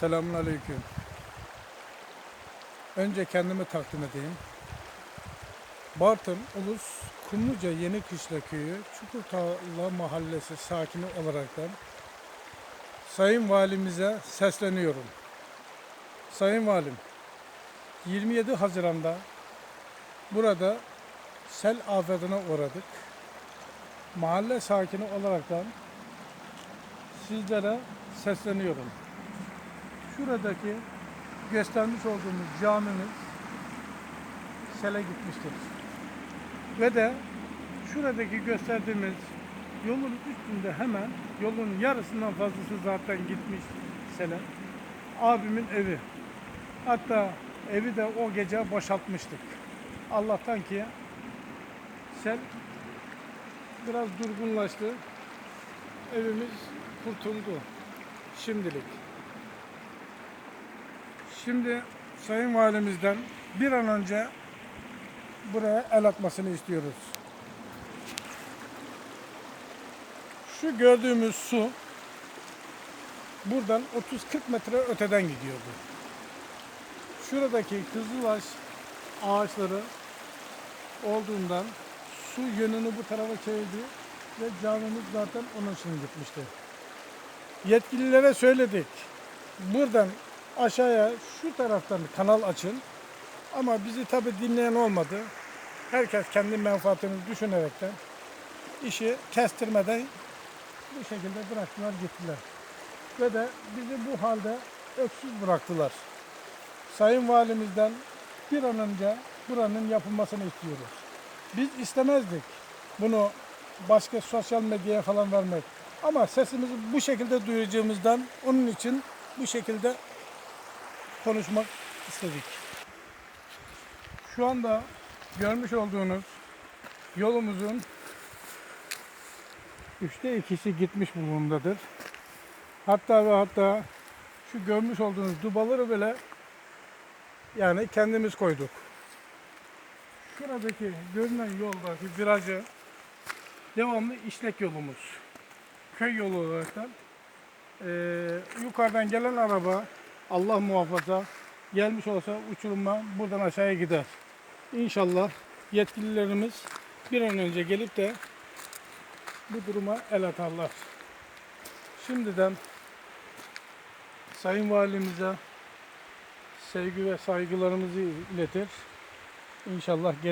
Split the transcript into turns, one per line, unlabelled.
Selamun Aleyküm. Önce kendimi takdim edeyim. Bartın Ulus Kumluca Yeni Kışla Köyü Çukurtala Mahallesi sakini olaraktan Sayın Valimize sesleniyorum. Sayın Valim, 27 Haziran'da burada sel afetine uğradık. Mahalle sakini olaraktan sizlere sesleniyorum. Şuradaki göstermiş olduğumuz camimiz sele gitmiştir. Ve de şuradaki gösterdiğimiz yolun üstünde hemen yolun yarısından fazlası zaten gitmiş sele. Abimin evi. Hatta evi de o gece boşaltmıştık. Allah'tan ki sel biraz durgunlaştı. Evimiz kurtuldu şimdilik. Şimdi Sayın Valimizden bir an önce buraya el atmasını istiyoruz. Şu gördüğümüz su buradan 30-40 metre öteden gidiyordu. Şuradaki kızılaç ağaçları olduğundan su yönünü bu tarafa çevirdi ve camimiz zaten onun için gitmişti. Yetkililere söyledik. Buradan aşağıya şu taraftan kanal açın. Ama bizi tabi dinleyen olmadı. Herkes kendi menfaatini düşünerekten işi kestirmeden bu şekilde bıraktılar gittiler. Ve de bizi bu halde öksüz bıraktılar. Sayın Valimizden bir an önce buranın yapılmasını istiyoruz. Biz istemezdik bunu başka sosyal medyaya falan vermek. Ama sesimizi bu şekilde duyuracağımızdan onun için bu şekilde konuşmak istedik. Şu anda görmüş olduğunuz yolumuzun üçte ikisi gitmiş bulunumdadır. Hatta ve hatta şu görmüş olduğunuz dubaları bile yani kendimiz koyduk. Şuradaki görünen yoldaki virajı devamlı işlek yolumuz. Köy yolu olaraktan eee, yukarıdan gelen araba Allah muhafaza gelmiş olsa uçuruma buradan aşağıya gider. İnşallah yetkililerimiz bir an önce gelip de bu duruma el atarlar. Şimdiden Sayın Valimize sevgi ve saygılarımızı iletir. İnşallah